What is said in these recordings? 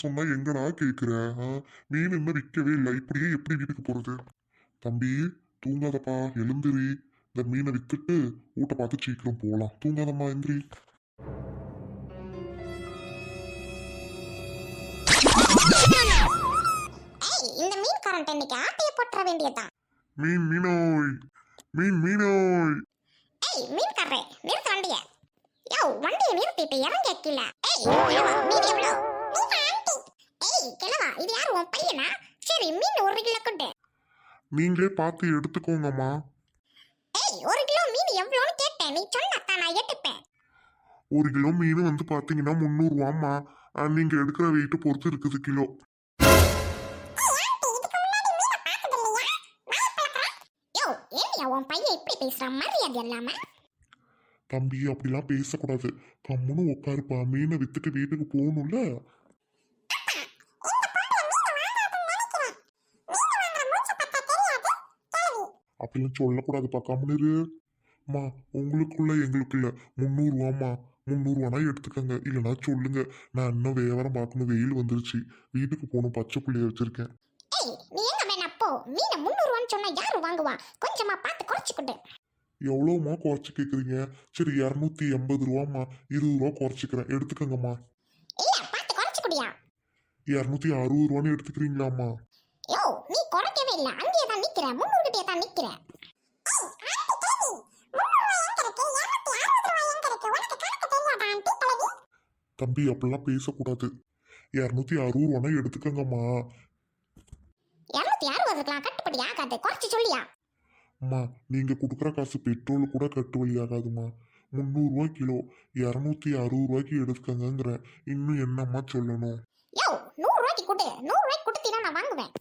சொன்னா எங்கடா கேக்குற? ஆ? மீன் இன்னும் விற்கவே இல்லை. இப்படியே எப்படி வீட்டுக்கு போறது? தம்பி தூங்காதப்பா எழுந்திரி. இந்த மீனை வித்துட்டு ஊட்ட பார்த்து சீக்கிரம் போகலாம் தூங்காதம்மா எந்திரி. இந்த மீன்காரன்ட்ட இன்னைக்கு ஆட்டைய போட்டுற வேண்டியதுதான். மீன் மீனோய். மீன் மீனோய். ஏய் மீன்காரரே நிறுத்து வண்டிய. யோ வண்டியை நிறுத்திட்டு இறங்க கீழ. ஏய் மீன் எவ்வளோ? ஏய் கிழவா இது யாரு? உன் பையனா? சரி மீன் ஒரு கிலோ கொண்டு நீங்களே பார்த்து எடுத்துக்கோங்கம்மா. ஏய் ஒரு கிலோ மீன் எவ்வளோன்னு கேட்டேன். நீ சொன்னத்தான் நான் எடுப்பேன். ஒரு கிலோ மீன் வந்து பார்த்தீங்கன்னா முந்நூறுவாம்மா. நீங்க எடுக்கிற வெயிட்டு பொறுத்து இருக்குது கிலோ. உன் பையன் இப்படி பேசுறான்? மரியாதை இல்லாம. தம்பி அப்படிலாம் பேசக்கூடாது. கம்முன்னு உட்காருப்பா. மீனை வித்துட்டு வீட்டுக்கு போகணும்ல. அப்படிலாம் சொல்லக்கூடாதுப்பா கம்முனு இரு. அம்மா உங்களுக்குள்ள எங்களுக்குள்ள முந்நூறுவாம்மா. முந்நூறுவானா எடுத்துக்கங்க. இல்லைன்னா சொல்லுங்க. நான் இன்னும் வியாபாரம் பார்க்கணும். வெயில் வந்துருச்சு. வீட்டுக்கு போகணும். பச்சை புள்ளைய வச்சிருக்கேன். நீ எங்க வேணா போ? மீனை முந்நூறுவான்னு சொன்னா யாரு வாங்குவா? கொஞ்சமா பார்த்து குறைச்சு கொடு. எவ்வளோம்மா குறைச்சி கேட்குறீங்க சரி இரநூத்தி எண்பது ரூபாம்மா. இருபது ரூபா குறைச்சிக்கிறேன். எடுத்துக்கங்கம்மா. இல்ல பார்த்து குறைச்சு குடியா. இரநூத்தி அறுபது ரூபான்னு எடுத்துக்கிறீங்களாம்மா. யோ நீ குறைக்கவே இல்ல. அங்கேயே தான் நிக்கிற கிட்டே தான் நிக்கிற தம்பி அப்படிலாம் பேசக்கூடாது. இரநூத்தி அறுபது ரூபானா எடுத்துக்கங்கம்மா. இருநூத்தி அறுபதுக்கெல்லாம் கட்டுப்படி ஆகாது குறைச்சு சொல்லியா? அம்மா நீங்க கொடுக்குற காசு பெட்ரோல் கூட கட்டு வழியாகாதும்மா முந்நூறுரூவா கிலோ இரநூத்தி அறுபது ரூபாய்க்கு எடுத்துக்கங்கங்கிறேன் இன்னும் என்னம்மா சொல்லணும்? யோ நூறு ரூபாய்க்கு கொடு நூறு ரூபாய்க்கு கொடுத்தீங்கன்னா நான் வாங்குவேன்.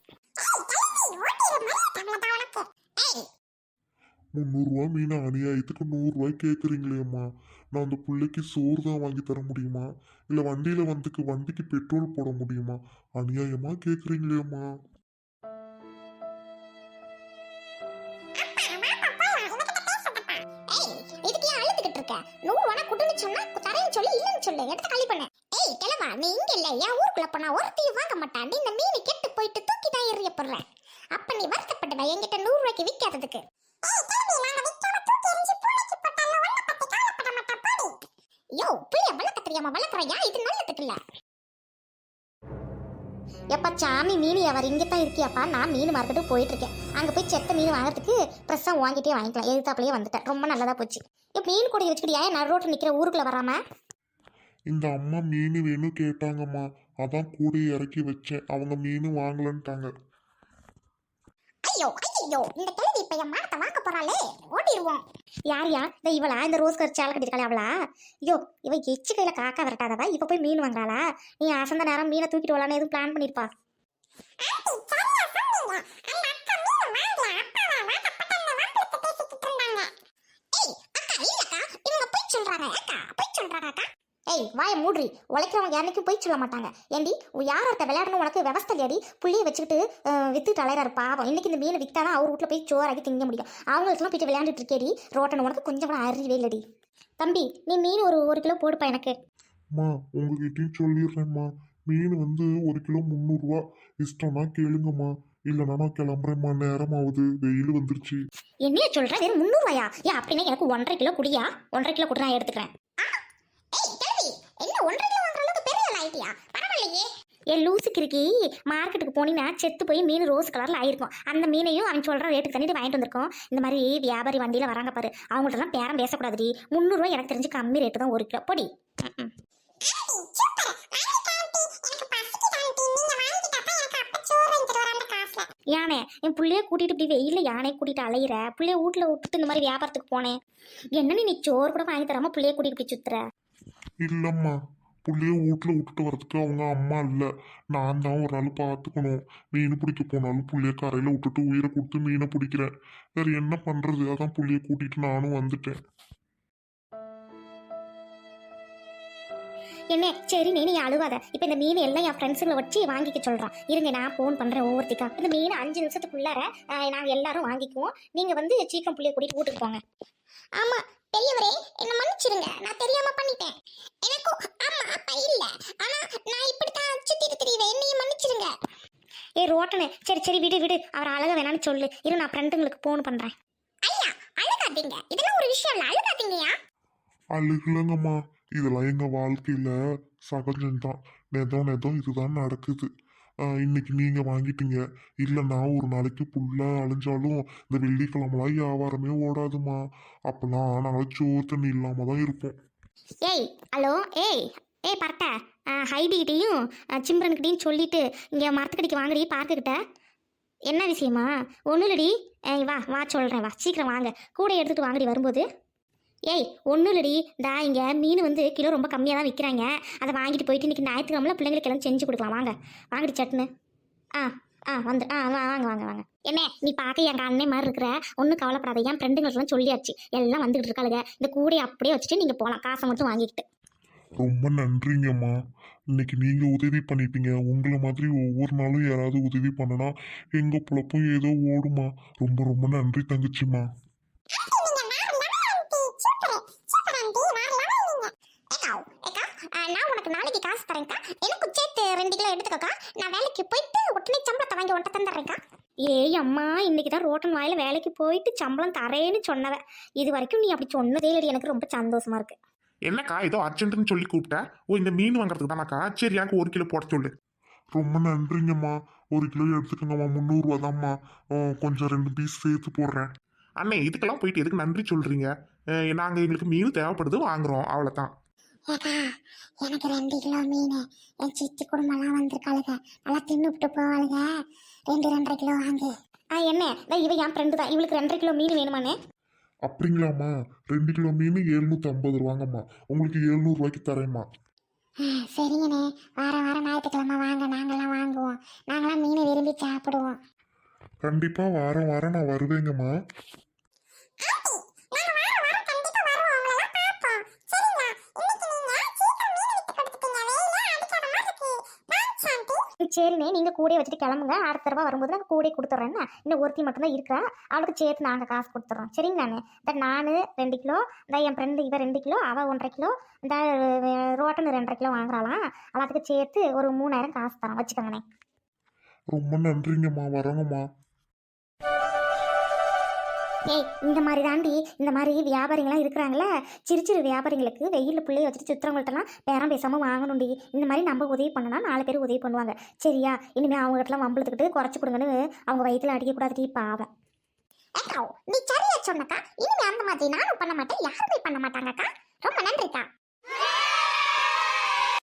முந்நூறுரூவா மீன் அநியாயத்துக்கு நூறுரூவாய் கேட்குறீங்களேம்மா நான் அந்த பிள்ளைக்கு சோறு தான் வாங்கி தர முடியுமா? இல்லை வண்டியில் வந்துக்கு வண்டிக்கு பெட்ரோல் போட முடியுமா? அநியாயமா கேட்குறீங்களேம்மா வேணா சொல்லி நீ இங்க இல்ல என் ஊருக்குள்ள போனா ஒருத்தையும் வாங்க மாட்டான் நீ இந்த மீன் கெட்டு போயிட்டு தூக்கி தான் எறியப்படுற அப்ப நீ வருத்தப்படுவ என்கிட்ட நூறு ரூபாய்க்கு விற்காததுக்கு யோ பிள்ளைய வளர்க்க தெரியாம வளர்க்குறையா? இது நல்லதுக்கு இல்ல எப்பா சாமி மீன் அவர் இங்கே தான் இருக்கியாப்பா? நான் மீன் மார்க்கெட்டுக்கு போயிட்டு இருக்கேன் அங்கே போய் செத்த மீன் வாங்குறதுக்கு ப்ரெஸ்ஸாக வாங்கிட்டே வாங்கிக்கலாம். எதிர்த்தாப்புலயே வந்துட்டேன். ரொம்ப நல்லதா போச்சு. இப்போ மீன் கூட வச்சுக்கிட்டியா? நான் ரோட்டில் நிற்கிற ஊருக்குள்ள வராம? இந்த அம்மா மீன் வேணும் கேட்டாங்கம்மா. அதான் கூட இறக்கி வச்சேன். அவங்க மீன் வாங்கலன்ட்டாங்க. ஐயோ ஐயோ இந்த கிழவி இப்ப என் மானத்தை வாங்க போறாளே. ஓடிடுவோம் யார் இந்த இவளா? இந்த ரோஸ் கர் சேலை கட்டிருக்காளே அவளா? ஐயோ இவ எச்சு கையில காக்கா விரட்டாதவா? இப்ப போய் மீன் வாங்குறாளா? நீ அசந்த நேரம் மீனை தூக்கிட்டு வரலான்னு எதுவும் பிளான் பண்ணிருப்பா. சொல்றாங்க. அக்கா போய் சொல்றாங்க அக்கா. ஏய் வாய மூட்ரி உழைக்கிறவங்க யாருக்கும் போய் சொல்ல மாட்டாங்க. ஏண்டி யார் ஒருத்த விளையாடணும் உனக்கு விவஸ்தை இல்லையாடி புள்ளியை வச்சுக்கிட்டு வித்துட்டு அலையிறாரு பாவம். இன்னைக்கு இந்த மீனை வித்தாதான் அவர் வீட்டில் போய் சோறாக்கி திங்க முடியும். அவங்களுக்குலாம் போயிட்டு விளையாண்டுட்டு இருக்கேடி. ரோட்டன் உனக்கு கொஞ்சம் கூட அறிவே இல்லடி. தம்பி நீ மீன் ஒரு ஒரு கிலோ போடுப்பா எனக்கு. அம்மா உங்ககிட்டயும் சொல்லிடுறேம்மா மீன் வந்து ஒரு கிலோ முந்நூறுரூவா இஷ்டம்னா கேளுங்கம்மா. இல்லைன்னா நான் கிளம்புறேம்மா. நேரம் ஆகுது வெயில் வந்துருச்சு. என்னைய சொல்ற? வெறும் முந்நூறுவாயா? ஏன் அப்படின்னா எனக்கு ஒன்றரை கிலோ குடியா? ஒன்றரை கிலோ கூட நான் எடுத்துக்கிறேன் என்ன ஒன்றரை கிலோ வாங்குற ஆயிட்டியா பரவாயில்லையே. ஏ லூசுக்கு இருக்கி மார்க்கெட்டுக்கு போனீங்கன்னா செத்து போய் மீன் ரோஸ் கலர்ல ஆயிருக்கும். அந்த மீனையும் அவன் சொல்ற ரேட்டுக்கு தண்ணிட்டு வாங்கிட்டு வந்திருக்கோம். இந்த மாதிரி வியாபாரி வண்டியில வராங்க பாரு. அவங்கள்ட்டலாம் பேரம் பேசக்கூடாதுடி. முந்நூறுரூவா எனக்கு தெரிஞ்சு கம்மி ரேட்டு தான் ஒரு கிலோ. பொடி. ம்ம். யானை என் புள்ளைய கூட்டிட்டு இப்படி வெயில யானை கூட்டிட்டு அலையிற? புள்ளைய வீட்டுல விட்டுட்டு இந்த மாதிரி வியாபாரத்துக்கு போனேன். என்ன நீ சோறு கூட வாங்கி தராம புள்ளைய கூட்டிட்டு போய் சுத்துற? இல்லைம்மா. புள்ளைய வீட்டில் விட்டுட்டு வரதுக்கு அவங்க அம்மா இல்லை. நான் தான் ஒரு ஆள் பார்த்துக்கணும் மீன் பிடிக்க போனாலும் புள்ளைய கரையில் விட்டுட்டு உயிரை கொடுத்து மீனை பிடிக்கிறேன். வேற என்ன பண்ணுறது அதான் புள்ளைய கூட்டிட்டு நானும் வந்துட்டேன். என்ன? சரி நீ நீ அழுவாத. இப்போ இந்த மீன் எல்லாம் என் ஃப்ரெண்ட்ஸுங்களை வச்சு வாங்கிக்க சொல்கிறான் இருங்க நான் ஃபோன் பண்ணுறேன் ஒவ்வொருத்திக்கா. இந்த மீன் அஞ்சு நிமிஷத்துக்குள்ளார ஆஹ், நாங்க எல்லாரும் வாங்கிக்குவோம். நீங்கள் வந்து சீக்கிரம் புள்ளைய கூட்டிட்டு வீட்டுக்கு போங்க. ஆமாம் பெரியவரே என்ன மன்னிச்சிருங்க. நான் தெரியாம பண்ணிட்டேன் எனக்கும் அம்மா அப்பா இல்ல ஆனா நான் இப்படி தான் சுத்திட்டு ரோட்டனு. சரி சரி விடு விடு. அவர் அழக வேணான்னு சொல்லு. இரு நான் ஃப்ரெண்டுங்களுக்கு ஃபோன் பண்றேன். ஐயா அழுகாதீங்க. இதெல்லாம் ஒரு விஷயம் இல்ல. அழுகாதீங்கயா அழுகலங்கம்மா. இதெல்லாம் எங்க வாழ்க்கையில சகஜம்தான் நெதம் நெதம் இதுதான் நடக்குது. இன்னைக்கு நீங்க வாங்கிட்டீங்க. இல்லைன்னா ஒரு நாளைக்கு ஃபுல்லா அழிஞ்சாலும் இந்த வெள்ளிக்கிழமெல்லாம் வியாபாரமே ஓடாதுமா. அப்பெல்லாம் நாங்கள் சோறு தண்ணி இல்லாம தான் இருப்போம். ஏய் ஹலோ ஏய் ஏய் பரட்ட ஹைடிகிட்டையும் சிம்ரன்கிட்டையும் சொல்லிட்டு இங்கே மரத்துக்கடிக்கு வாங்கடி பார்க்குக்கிட்ட. என்ன விஷயமா? ஒன்றும் இல்லடி. ஏய் வா வா சொல்கிறேன் வா சீக்கிரம் வாங்க. கூட எடுத்துகிட்டு வாங்கடி வரும்போது. ஏய் ஒன்றும் இல்லடி. தா இங்கே மீன் வந்து கிலோ ரொம்ப கம்மியாக தான் விற்கிறாங்க அதை வாங்கிட்டு போயிட்டு இன்றைக்கி ஞாயிற்றுக்கிழமை பிள்ளைங்களுக்கு எல்லாம் செஞ்சு கொடுக்கலாம். வாங்க. வாங்கடி சட்னு ஆ ஆ வந்து ஆ வா வாங்க வாங்க வாங்க. என்ன நீ பார்க்க எங்கள் அண்ணே மாதிரி இருக்கிற? ஒன்றும் கவலைப்படாத. என் ஃப்ரெண்டுங்களுக்குலாம் சொல்லியாச்சு. எல்லாம் வந்துகிட்டு இருக்காளுங்க இந்த கூடையை அப்படியே வச்சுட்டு நீங்கள் போகலாம் காசை மட்டும் வாங்கிக்கிட்டு. ரொம்ப நன்றிங்கம்மா. இன்னைக்கு நீங்கள் உதவி பண்ணிட்டீங்க. உங்களை மாதிரி ஒவ்வொரு நாளும் யாராவது உதவி பண்ணனா எங்க பொழப்பும் ஏதோ ஓடுமா ரொம்ப ரொம்ப நன்றி தங்கச்சிம்மா. நான் உனக்கு நாளைக்கு காசு தரேன்க்கா எனக்கு சேர்த்து ரெண்டு கிலோ எடுத்துக்கோக்கா நான் வேலைக்கு போயிட்டு உடனே சம்பளத்தை வாங்கி உன்ட்ட தந்துடுறேன்க்கா ஏய் அம்மா இன்னைக்கு தான் ரோட்டன் வாயில் வேலைக்கு போயிட்டு சம்பளம் தரேன்னு சொன்னவன் இது வரைக்கும் நீ அப்படி சொன்னதே இல்லடி. எனக்கு ரொம்ப சந்தோஷமா இருக்குது என்னக்கா ஏதோ அர்ஜென்ட்னு சொல்லி கூப்பிட்டேன் ஓ இந்த மீன் வாங்குறதுக்கு தானக்கா? சரி எனக்கு ஒரு கிலோ போட சொல்லு. ரொம்ப நன்றிங்கம்மா. ஒரு கிலோ எடுத்துக்கோங்கம்மா. முந்நூறுரூவா தான்மா கொஞ்சம் ரெண்டு பீஸ் சேர்த்து போடுறேன். அண்ணே இதுக்கெல்லாம் போயிட்டு எதுக்கு நன்றி சொல்றீங்க? அஹ் நாங்க எங்களுக்கு மீன் தேவைப்படுது வாங்குறோம். அவ்வளவுதான். ஏக்கா எனக்கு ரெண்டு கிலோ மீன். என் சித்தி குடும்பம்லாம் வந்திருக்காளுங்க நல்லா தின்னுபிட்டு போவாளுங்க ரெண்டு ரெண்டரை கிலோ வாங்கு. ஆ என்ன? தான் இவ என் ஃப்ரெண்டு தான். இவளுக்கு ரெண்டரை கிலோ மீன் வேணுமானே அப்படிங்களாம்மா. ரெண்டு கிலோ மீன் எழுநூத்தி ஐம்பது ரூபாங்கம்மா. உங்களுக்கு எழுநூறுவாய்க்கு தரேம்மா. சரிங்கண்ணே. வாரம் வாரம் ஞாயிற்றுக்கிழமை வாங்க நாங்கெல்லாம் வாங்குவோம். நாங்களாம் மீனை விரும்பி சாப்பிடுவோம். கண்டிப்பா வாரம் வாரம் நான் வருவேங்கம்மா. சரிண்ணே நீங்கள் கூடயே வச்சுட்டு கிளம்புங்க. அடுத்த தடவை வரும்போது நாங்கள் கூடயே கொடுத்துட்றேன்னா இன்னும் ஒருத்தி மட்டும்தான் இருக்கிறா அவளுக்கு சேர்த்து நாங்கள் காசு கொடுத்துட்றோம் சரிங்களாண்ணே? இந்த நான் ரெண்டு கிலோ இந்த என் ஃப்ரெண்டு இவன் ரெண்டு கிலோ அவள் ஒன்றரை கிலோ இந்த ரோட்டனு ரெண்டரை கிலோ வாங்குறாளாம். எல்லாத்துக்கும் சேர்த்து ஒரு மூணாயிரம் காசு தரோம் வச்சுக்கோங்கண்ணே. ரொம்ப நன்றிங்கம்மா. வரங்கம்மா. ஏய் இந்த மாதிரி தாண்டி இந்த மாதிரி வியாபாரிங்களாம் இருக்கிறாங்களே சிறு சிறு வியாபாரிங்களுக்கு வெயில் பிள்ளைய வச்சுட்டு சுற்றுறவங்கள்ட்டலாம் பேரம் பேசாமல் வாங்கணும்டி. இந்த மாதிரி நம்ம உதவி பண்ணனா நாலு பேர் உதவி பண்ணுவாங்க. சரியா? இனிமேல் அவங்ககிட்டலாம் வம்பளத்துக்கிட்டு குறைச்சி கொடுங்கன்னு அவங்க வயிற்றுல அடிக்கக்கூடாதுடி பாவம். ஏக்கா நீ சரியா சொன்னக்கா. இனிமே அந்த மாதிரி நானும் பண்ண மாட்டேன். யாருமே பண்ண மாட்டாங்கக்கா. ரொம்ப நன்றிக்கா.